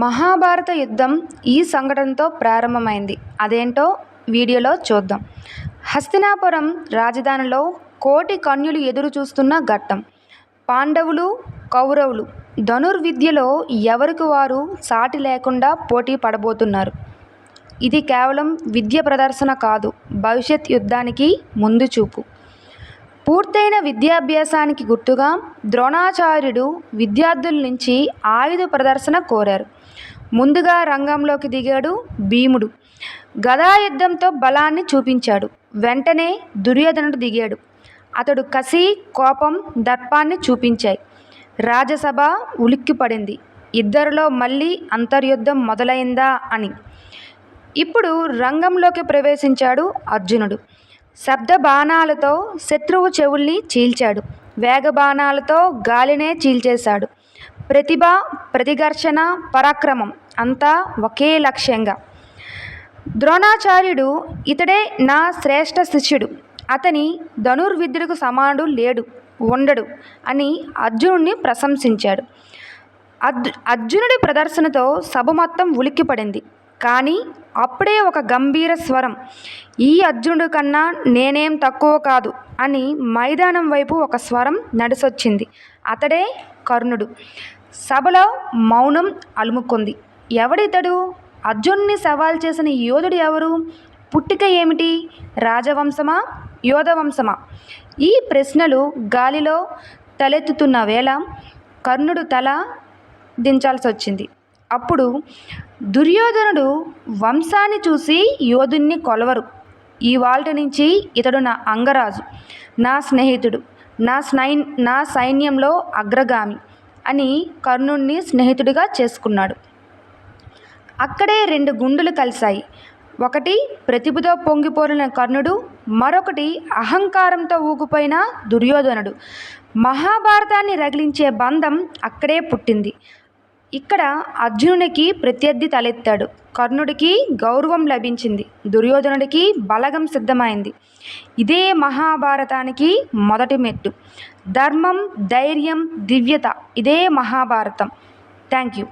మహాభారత యుద్ధం ఈ సంఘటనతో ప్రారంభమైంది. అదేంటో వీడియోలో చూద్దాం. హస్తినాపురం రాజధానిలో కోటి కన్యులు ఎదురు చూస్తున్న ఘట్టం. పాండవులు కౌరవులు ధనుర్విద్యలో ఎవరికి వారు సాటి లేకుండా పోటీ పడబోతున్నారు? ఇది కేవలం విద్య ప్రదర్శన కాదు భవిష్యత్ యుద్ధానికి ముందు చూపు. పూర్తయిన విద్యాభ్యాసానికి గుర్తుగా ద్రోణాచార్యుడు విద్యార్థుల నుంచి ఆయుధ ప్రదర్శన కోరారు. ముందుగా రంగంలోకి దిగాడు భీముడు. గదాయుద్ధంతో బలాన్ని చూపించాడు. వెంటనే దుర్యోధనుడు దిగాడు. అతడు కసి కోపం దర్పాన్ని చూపించాయి. రాజసభ ఉలిక్కిపడింది. ఇద్దరిలో మళ్ళీ అంతర్యుద్ధం మొదలైందా అని. ఇప్పుడు రంగంలోకి ప్రవేశించాడు అర్జునుడు. శబ్ద బాణాలతో శత్రువు చెవుల్ని చీల్చాడు. వేగ బాణాలతో గాలినే చీల్చేశాడు. ప్రతిభ ప్రతిఘర్షణ పరాక్రమం అంతా ఒకే లక్ష్యంగా. ద్రోణాచార్యుడు ఇతడే నా శ్రేష్ఠ శిష్యుడు. అతని ధనుర్విద్యుడికి సమానుడు లేడు ఉండడు అని అర్జునుడిని ప్రశంసించాడు. అర్జు అర్జునుడి ప్రదర్శనతో సభ మొత్తం ఉలిక్కిపడింది. కానీ అప్పుడే ఒక గంభీర స్వరం ఈ అర్జునుడి కన్నా నేనేం తక్కువ కాదు అని మైదానం వైపు ఒక స్వరం నడిసొచ్చింది. అతడే కర్ణుడు. సభలో మౌనం అలుముకుంది. ఎవడితడు? అర్జున్ని సవాల్ చేసిన యోధుడు ఎవరు? పుట్టిక ఏమిటి? రాజవంశమా? యోధవంశమా? ఈ ప్రశ్నలు గాలిలో తలెత్తుతున్న వేళ కర్ణుడు తల దించాల్సి వచ్చింది అప్పుడు దుర్యోధనుడు వంశాన్ని చూసి యోధుణ్ణి కొలవరు. ఈ నుంచి ఇతడు నా అంగరాజు నా స్నేహితుడు నా స్నై నా సైన్యంలో అగ్రగామి అని కర్ణుణ్ణి స్నేహితుడిగా చేసుకున్నాడు. అక్కడే రెండు గుండులు కలిశాయి. ఒకటి ప్రతిభతో పొంగిపోలిన కర్ణుడు మరొకటి అహంకారంతో ఊగిపోయిన దుర్యోధనుడు. మహాభారతాన్ని రగిలించే బంధం అక్కడే పుట్టింది. ఇక్కడ అర్జునునికి ప్రత్యర్థి తలెత్తాడు. కర్ణుడికి గౌరవం లభించింది. దుర్యోధనుడికి బలగం సిద్ధమైంది. ఇదే మహాభారతానికి మొదటి మెట్టు. ధర్మం ధైర్యం దివ్యత ఇదే మహాభారతం. Thank you